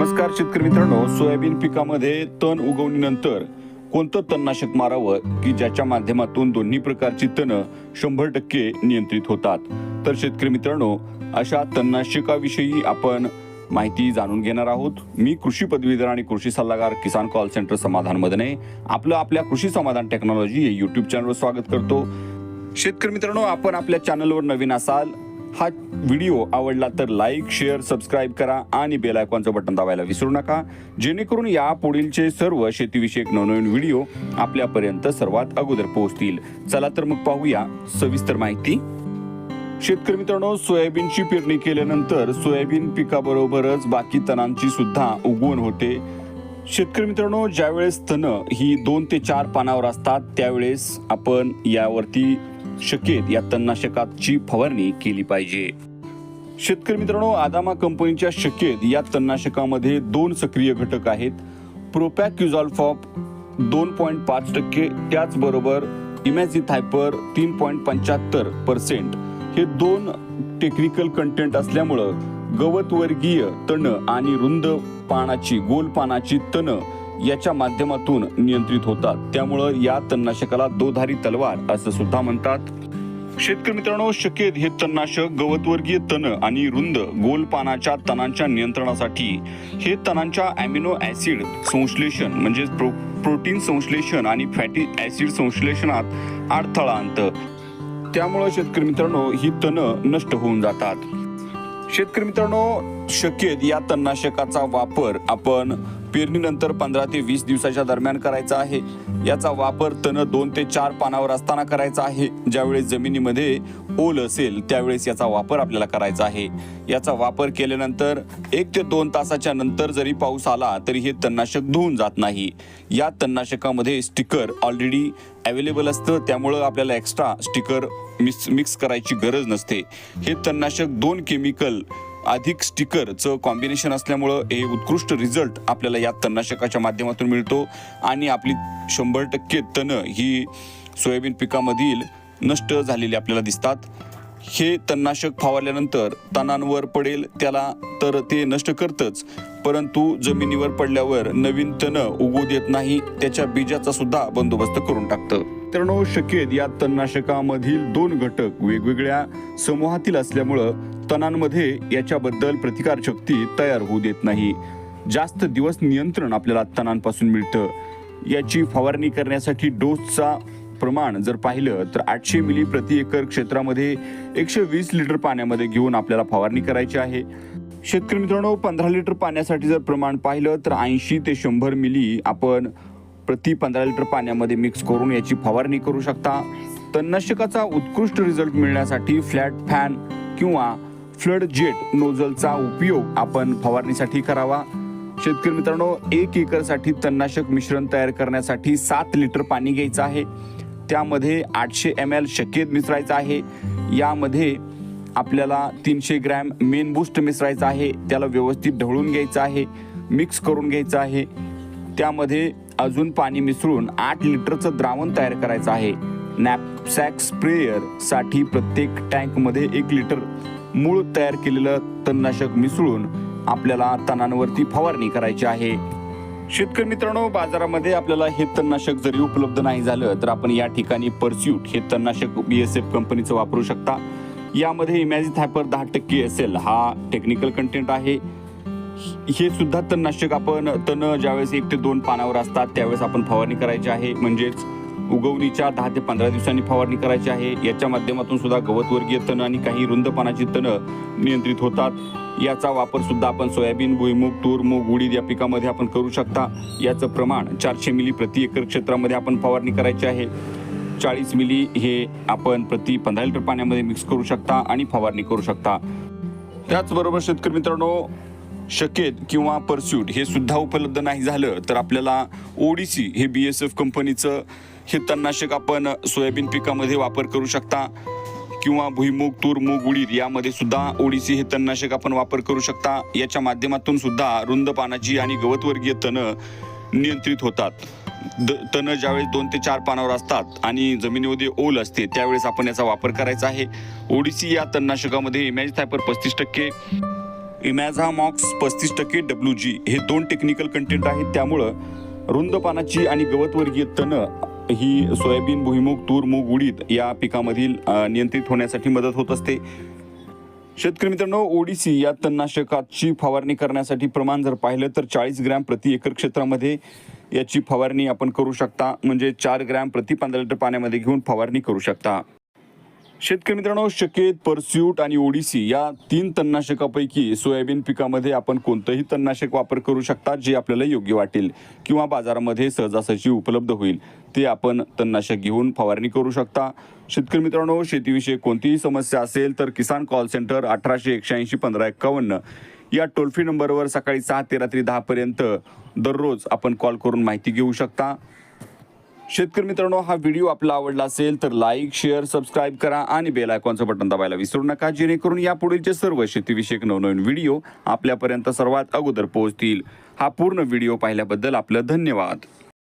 नमस्कार शेतकरी मित्रांनो सोयाबीन पिकामध्ये तण उगवणीनंतर कोणतं तणनाशक मारावं की ज्याच्या माध्यमातून दोन्ही प्रकारची तण शंभर टक्के नियंत्रित होतात? तर शेतकरी मित्रांनो अशा तणनाशकाविषयी आपण माहिती जाणून घेणार आहोत. मी कृषी पदवीधर आणि कृषी सल्लागार किसान कॉल सेंटर समाधान मदने. आपलं आपल्या कृषी समाधान टेक्नॉलॉजी हे युट्यूब चॅनलवर स्वागत करतो. शेतकरी मित्रांनो आपण आपल्या चॅनलवर नवीन असाल हा व्हिडिओ आवडला तर लाईक शेअर सबस्क्राईब करा आणि बेल आयकॉनचं बटन दाबायला विसरू नका. जेणेकरून या पुढीलचे सर्व शेतीविषयक नवनवीन व्हिडिओ आपल्यापर्यंत सर्वात अगोदर पोहोचतील. चला तर मग पाहूया सविस्तर माहिती. शेतकरी मित्रांनो सोयाबीनची पेरणी केल्यानंतर सोयाबीन पिकाबरोबरच बाकी तणांची सुद्धा उगवण होते. शेतकरी मित्रांनो ज्यावेळेस तण ही दोन ते चार पानावर असतात त्यावेळेस आपण यावरती शकेत या तणनाशकाची फवारणी केली पाहिजे. शेतकरी मित्रांनो आदामा कंपनीच्या शक्येत या तणनाशकामध्ये दोन सक्रिय घटक आहेत. प्रोपॅक्युझॉल्फॉप दोन पॉईंट पाच टक्के त्याचबरोबर इमॅझिथायपर तीन पॉईंट पंच्याहत्तर पर्सेंट. हे दोन टेक्निकल कंटेंट असल्यामुळं गवतवर्गीय तण आणि रुंद पानाची गोल पानाची तण याच्या माध्यमातून नियंत्रित होतात. त्यामुळं या तणनाशकाला दोधारी तलवार असं सुद्धा म्हणतात. शेतकरी मित्रांनो शक्यत हे तणनाशक गवतवर्गीय तण आणि रुंद गोल पानाच्या तणांच्या नियंत्रणासाठी हे तणांच्या अॅमिनो ऍसिड संश्लेषण म्हणजे प्रो प्रोटीन संश्लेषण आणि फॅटी ऍसिड संश्लेषणात अडथळा आणतं त्यामुळं शेतकरी मित्रांनो ही तणं नष्ट होऊन जातात. शेतकरी मित्रांनो शक्यत या तणनाशकाचा वापर आपण पेरणीनंतर पंधरा ते वीस दिवसाच्या दरम्यान करायचा आहे. याचा वापर तण दोन ते चार पानावर असताना करायचा आहे. ज्यावेळेस जमिनीमध्ये ओल असेल त्यावेळेस याचा वापर आपल्याला करायचा आहे. याचा वापर केल्यानंतर एक ते दोन तासाच्या नंतर जरी पाऊस आला तरी हे तणनाशक धुवून जात नाही. या तणनाशकामध्ये स्टिकर ऑलरेडी अवेलेबल असतं. त्यामुळं आपल्याला एक्स्ट्रा स्टिकर मिक्स मिक्स करायची गरज नसते. हे तणनाशक दोन केमिकल अधिक स्टिकरचं कॉम्बिनेशन असल्यामुळं हे उत्कृष्ट रिझल्ट आपल्याला या तणनाशकाच्या माध्यमातून मिळतो. आणि आपली शंभर टक्के तणं ही सोयाबीन पिकामधील नष्ट झालेली आपल्याला दिसतात. हे तणनाशक फवारल्यानंतर तणांवर पडेल त्याला तर ते नष्ट करतच. परंतु जमिनीवर पडल्यावर नवीन तण उगवू देत नाही त्याच्या बीजाचा सुद्धा बंदोबस्त करून टाकतं. मित्रांनो शकेत या तणनाशकामधील दोन घटक वेगवेगळ्या समूहातील असल्यामुळं तणांमध्ये याच्याबद्दल प्रतिकार शक्ती तयार होऊ देत नाही. जास्त दिवस नियंत्रण आपल्याला तणांपासून मिळतं. याची फवारणी करण्यासाठी डोसचा प्रमाण जर पाहिलं तर आठशे मिली प्रति एकर क्षेत्रामध्ये एकशे वीस लिटर पाण्यामध्ये घेऊन आपल्याला फवारणी करायची आहे. शेतकरी मित्रांनो पंधरा लिटर पाण्यासाठी जर प्रमाण पाहिलं तर ऐंशी ते शंभर मिली आपण प्रति पंधरा लिटर पाण्यामध्ये मिक्स करून याची फवारणी करू शकता. तणनाशकाचा उत्कृष्ट रिझल्ट मिळण्यासाठी फ्लॅट फॅन किंवा फ्लड जेट नोझलचा उपयोग आपण फवारणीसाठी करावा. शेतकरी मित्रांनो एक एकरसाठी तणनाशक मिश्रण तयार करण्यासाठी सात लिटर पाणी घ्यायचं आहे. त्यामध्ये आठशे एम एल शकेत मिसळायचं आहे. यामध्ये आपल्याला तीनशे ग्रॅम मेन बूस्ट मिसळायचं आहे. त्याला व्यवस्थित ढवळून घ्यायचं आहे. मिक्स करून घ्यायचं आहे. त्यामध्ये अजून पाणी मिसळून आठ लिटरचं द्रावण तयार करायचं आहे. नॅपसॅक स्प्रेयरसाठी प्रत्येक टँकमध्ये एक लिटर मूळ तयार केलेलं तणनाशक मिसळून आपल्याला तणांवरती फवारणी करायची आहे. शेतकरी मित्रांनो बाजारामध्ये आपल्याला हे तणनाशक जरी उपलब्ध नाही झालं तर आपण या ठिकाणी परस्यूट हे तणनाशक बी एस एफ कंपनीचं वापरू शकता. यामध्ये इमॅजिन इमॅझिथॅपर दहा टक्के असेल हा टेक्निकल कंटेंट आहे. हे सुद्धा तणनाशक आपण तण ज्यावेळेस एक ते दोन पानावर असतात त्यावेळेस आपण फवारणी करायची आहे. म्हणजेच उगवणीच्या दहा ते पंधरा दिवसांनी फवारणी करायची आहे. याच्या माध्यमातून सुद्धा गवतवर्गीय तण आणि काही रुंद पानाची तण नियंत्रित होतात. याचा वापर सुद्धा आपण सोयाबीन भुईमूग तूर मूग उडीद या पिकामध्ये आपण करू शकता. याचं प्रमाण चारशे मिली प्रति एकर क्षेत्रामध्ये आपण फवारणी करायची आहे. चाळीस मिली हे आपण प्रति पंधरा लिटर पाण्यामध्ये मिक्स करू शकता आणि फवारणी करू शकता. त्याचबरोबर शेतकरी मित्रांनो शकेत किंवा परस्यूट हे सुद्धा उपलब्ध नाही झालं तर आपल्याला ओडिसी हे बी एस एफ कंपनीचं हे तणनाशक आपण सोयाबीन पिकामध्ये वापर करू शकता किंवा भुईमूग तूर मूग उडीद यामध्ये सुद्धा ओडिसी हे तणनाशक आपण वापर करू शकता. याच्या माध्यमातून सुद्धा रुंद पानाची आणि गवतवर्गीय तण नियंत्रित होतात. द तण ज्यावेळेस दोन ते चार पानावर असतात आणि जमिनीमध्ये ओल असते त्यावेळेस आपण याचा वापर करायचा आहे. ओडिसी या तणनाशकामध्ये इमॅजिथायपर पस्तीस टक्के इमॅझा मॉक्स पस्तीस टक्के डब्ल्यू जी हे दोन टेक्निकल कंटेंट आहेत. त्यामुळं रुंद पानाची आणि गवतवर्गीय तणं ही सोयाबीन भुईमूग तूर मूग उडीद या पिकामधील नियंत्रित होण्यासाठी मदत होत असते. शेतकरी मित्रांनो ओडिसी या तणनाशकाची फवारणी करण्यासाठी प्रमाण जर पाहिलं तर चाळीस ग्रॅम प्रति एकर क्षेत्रामध्ये याची फवारणी आपण करू शकता. म्हणजे चार ग्रॅम प्रति पंधरा लिटर पाण्यामध्ये घेऊन फवारणी करू शकता. शेतकरी मित्रांनो शकेत परस्यूट आणि ओडिसी या तीन तणनाशकापैकी सोयाबीन पिकामध्ये आपण कोणतंही तणनाशक वापर करू शकता जे आपल्याला योग्य वाटेल किंवा बाजारामध्ये सहजासहजी उपलब्ध होईल ते आपण तणनाशक घेऊन फवारणी करू शकता. शेतकरी मित्रांनो शेतीविषयी कोणतीही समस्या असेल तर किसान कॉल सेंटर अठराशे एकशेऐंशी पंधरा एक्कावन्न या टोल फ्री नंबरवर सकाळी सहा ते रात्री दहापर्यंत दररोज आपण कॉल करून माहिती घेऊ शकता. शेतकरी मित्रांनो हा व्हिडिओ आपला आवडला असेल तर लाईक शेअर सबस्क्राईब करा आणि बेल आयकॉनचं बटन दाबायला विसरू नका जेणेकरून यापुढीलचे सर्व शेतीविषयक नवनवीन व्हिडिओ आपल्यापर्यंत सर्वात अगोदर पोहोचतील. हा पूर्ण व्हिडिओ पाहिल्याबद्दल आपलं धन्यवाद.